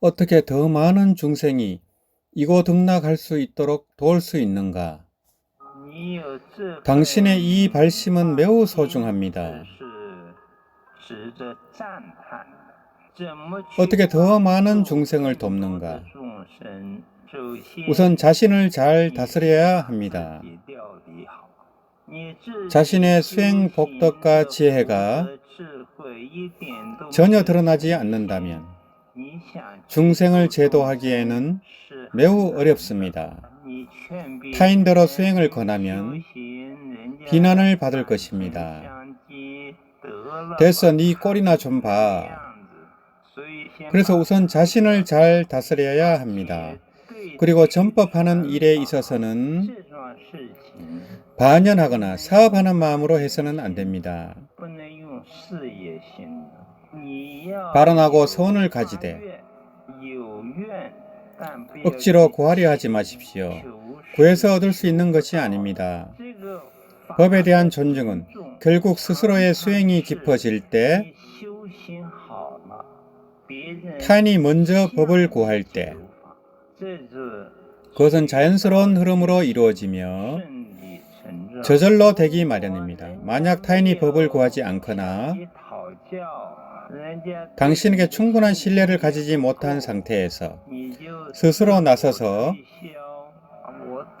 어떻게 더 많은 중생이 이곳 등락할 수 있도록 도울 수 있는가? 당신의 이 발심은 매우 소중합니다. 어떻게 더 많은 중생을 돕는가? 우선 자신을 잘 다스려야 합니다. 자신의 수행 복덕과 지혜가 전혀 드러나지 않는다면 중생을 제도하기에는 매우 어렵습니다. 타인들어 수행을 권하면 비난을 받을 것입니다. 됐어, 네 꼴이나 좀 봐. 그래서 우선 자신을 잘 다스려야 합니다. 그리고 전법하는 일에 있어서는 반연하거나 사업하는 마음으로 해서는 안 됩니다. 발언하고 소원을 가지되 억지로 구하려 하지 마십시오. 구해서 얻을 수 있는 것이 아닙니다. 법에 대한 존중은 결국 스스로의 수행이 깊어질 때 타인이 먼저 법을 구할 때 그것은 자연스러운 흐름으로 이루어지며 저절로 되기 마련입니다. 만약 타인이 법을 구하지 않거나 당신에게 충분한 신뢰를 가지지 못한 상태에서 스스로 나서서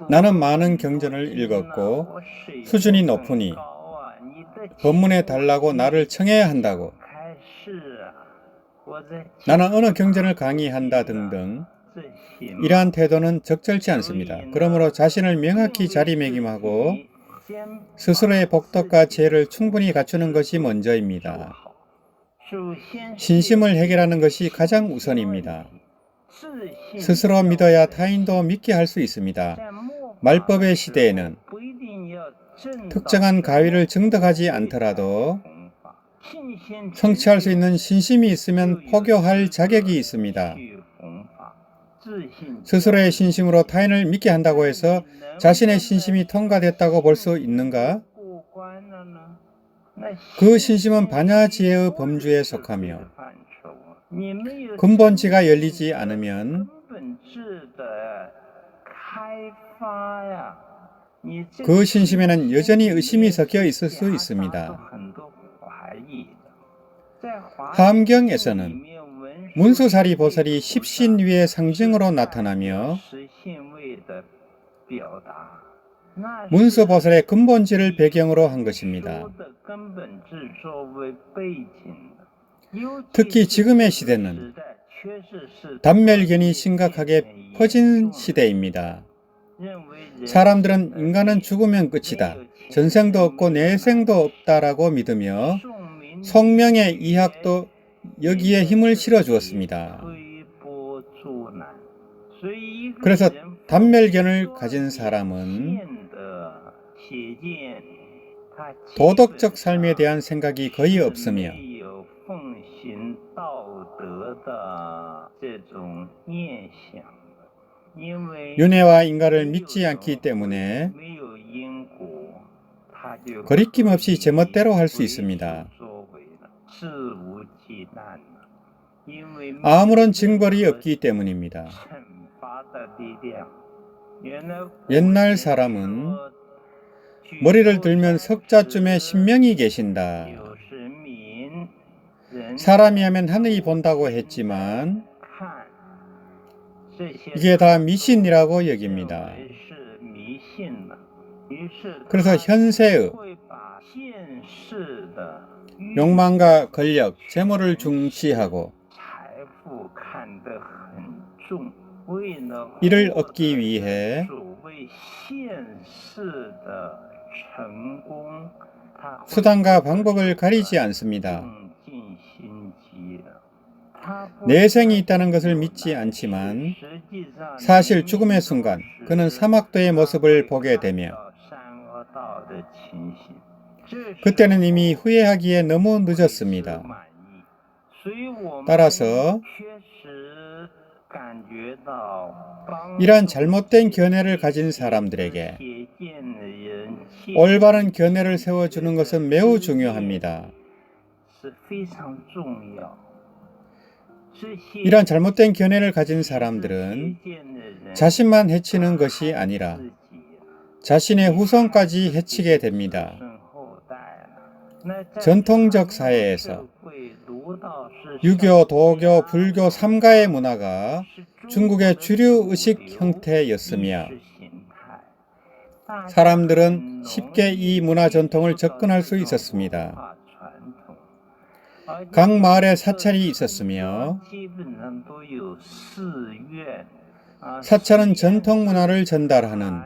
나는 많은 경전을 읽었고 수준이 높으니 법문에 달라고 나를 청해야 한다고 나는 어느 경전을 강의한다 등등 이러한 태도는 적절치 않습니다. 그러므로 자신을 명확히 자리매김하고 스스로의 복덕과 지혜를 충분히 갖추는 것이 먼저입니다. 신심을 해결하는 것이 가장 우선입니다. 스스로 믿어야 타인도 믿게 할 수 있습니다. 말법의 시대에는 특정한 가위를 증득하지 않더라도 성취할 수 있는 신심이 있으면 포교할 자격이 있습니다. 스스로의 신심으로 타인을 믿게 한다고 해서 자신의 신심이 통과됐다고 볼 수 있는가? 그 신심은 반야지혜의 범주에 속하며 근본지가 열리지 않으면 그 신심에는 여전히 의심이 섞여 있을 수 있습니다. 함경에서는 문수사리 보살이 십신 위의 상징으로 나타나며 문수 보살의 근본질을 배경으로 한 것입니다. 특히 지금의 시대는 단멸견이 심각하게 퍼진 시대입니다. 사람들은 인간은 죽으면 끝이다. 전생도 없고 내생도 없다라고 믿으며 성명의 이학도 여기에 힘을 실어 주었습니다. 그래서 단멸견을 가진 사람은 도덕적 삶에 대한 생각이 거의 없으며 윤회와 인가를 믿지 않기 때문에 거리낌 없이 제멋대로 할 수 있습니다. 아무런 징벌이 없기 때문입니다. 옛날 사람은 머리를 들면 석자쯤에 신명이 계신다. 사람이 하면 하늘이 본다고 했지만 이게 다 미신이라고 여깁니다. 그래서 현세의 욕망과 권력, 재물을 중시하고 이를 얻기 위해 수단과 방법을 가리지 않습니다. 내생이 있다는 것을 믿지 않지만 사실 죽음의 순간 그는 사막도의 모습을 보게 되며 그때는 이미 후회하기에 너무 늦었습니다. 따라서 이러한 잘못된 견해를 가진 사람들에게 올바른 견해를 세워주는 것은 매우 중요합니다. 이런 잘못된 견해를 가진 사람들은 자신만 해치는 것이 아니라 자신의 후손까지 해치게 됩니다. 전통적 사회에서 유교, 도교, 불교 삼가의 문화가 중국의 주류 의식 형태였으며 사람들은 쉽게 이 문화 전통을 접근할 수 있었습니다. 각 마을에 사찰이 있었으며 사찰은 전통 문화를 전달하는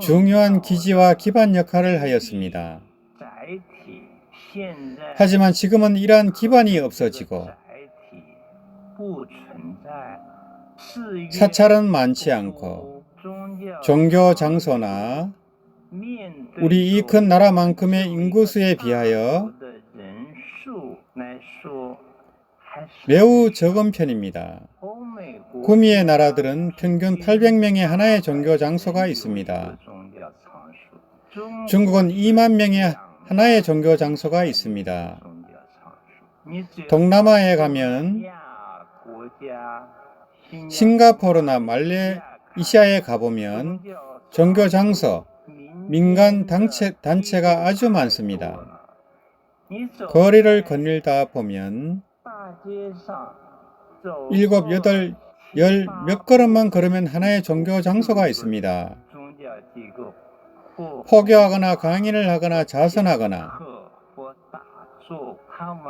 중요한 기지와 기반 역할을 하였습니다. 하지만 지금은 이러한 기반이 없어지고 사찰은 많지 않고 종교 장소나 우리 이 큰 나라만큼의 인구수에 비하여 매우 적은 편입니다. 구미의 나라들은 평균 800명의 하나의 종교 장소가 있습니다. 중국은 2만 명의 하나의 종교 장소가 있습니다. 동남아에 가면 싱가포르나 말레이시아에 가보면 종교 장소, 민간 단체, 단체가 아주 많습니다. 거리를 거닐다 보면 일곱, 여덟, 열 몇 걸음만 걸으면 하나의 종교 장소가 있습니다. 포교하거나 강의를 하거나 자선하거나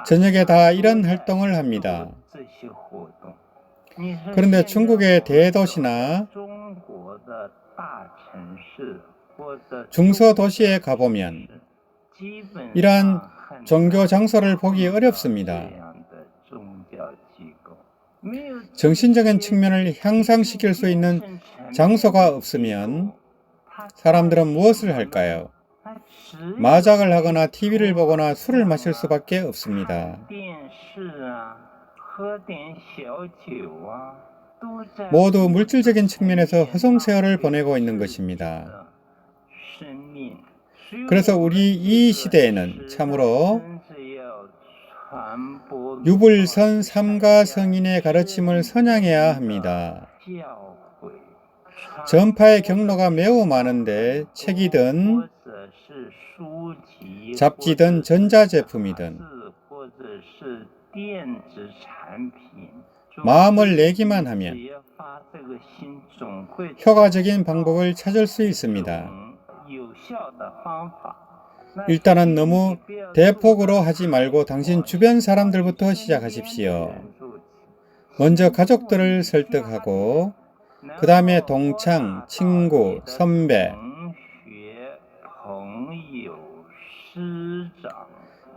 저녁에 다 이런 활동을 합니다. 그런데 중국의 대도시나 중서 도시에 가보면 이러한 종교 장소를 보기 어렵습니다. 정신적인 측면을 향상시킬 수 있는 장소가 없으면 사람들은 무엇을 할까요? 마작을 하거나 TV를 보거나 술을 마실 수밖에 없습니다. 모두 물질적인 측면에서 허송세월을 보내고 있는 것입니다. 그래서 우리 이 시대에는 참으로 유불선 삼가 성인의 가르침을 선양해야 합니다. 전파의 경로가 매우 많은데 책이든 잡지든 전자제품이든 마음을 내기만 하면 효과적인 방법을 찾을 수 있습니다. 일단은 너무 대폭으로 하지 말고 당신 주변 사람들부터 시작하십시오. 먼저 가족들을 설득하고 그 다음에 동창, 친구, 선배,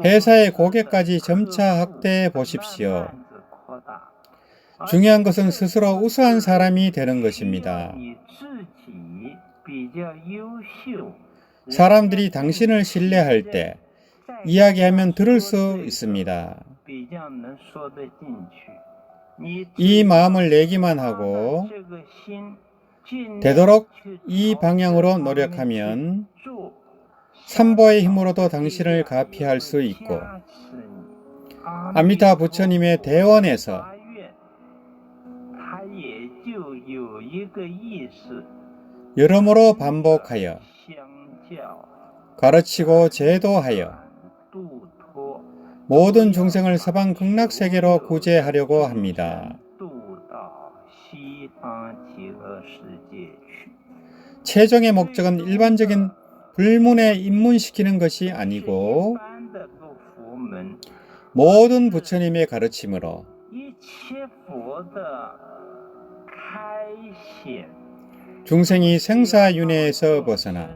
회사의 고객까지 점차 확대해 보십시오. 중요한 것은 스스로 우수한 사람이 되는 것입니다. 사람들이 당신을 신뢰할 때 이야기하면 들을 수 있습니다. 이 마음을 내기만 하고 되도록 이 방향으로 노력하면 삼보의 힘으로도 당신을 가피할 수 있고 아미타 부처님의 대원에서 여러모로 반복하여 가르치고 제도하여 모든 중생을 서방 극락 세계로 구제하려고 합니다. 최종의 목적은 일반적인 불문에 입문시키는 것이 아니고 모든 부처님의 가르침으로 중생이 생사윤회에서 벗어나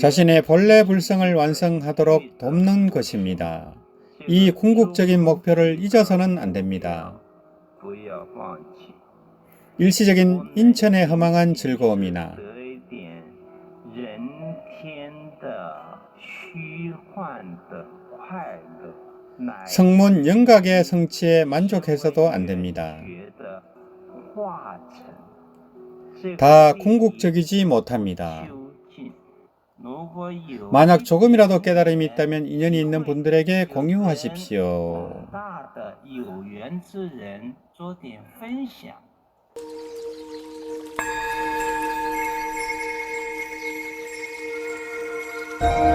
자신의 본래 불성을 완성하도록 돕는 것입니다. 이 궁극적인 목표를 잊어서는 안 됩니다. 일시적인 인천의 허망한 즐거움이나 성문 영각의 성취에 만족해서도 안 됩니다. 다 궁극적이지 못합니다. 만약 조금이라도 깨달음이 있다면 인연이 있는 분들에게 공유하십시오. thank you.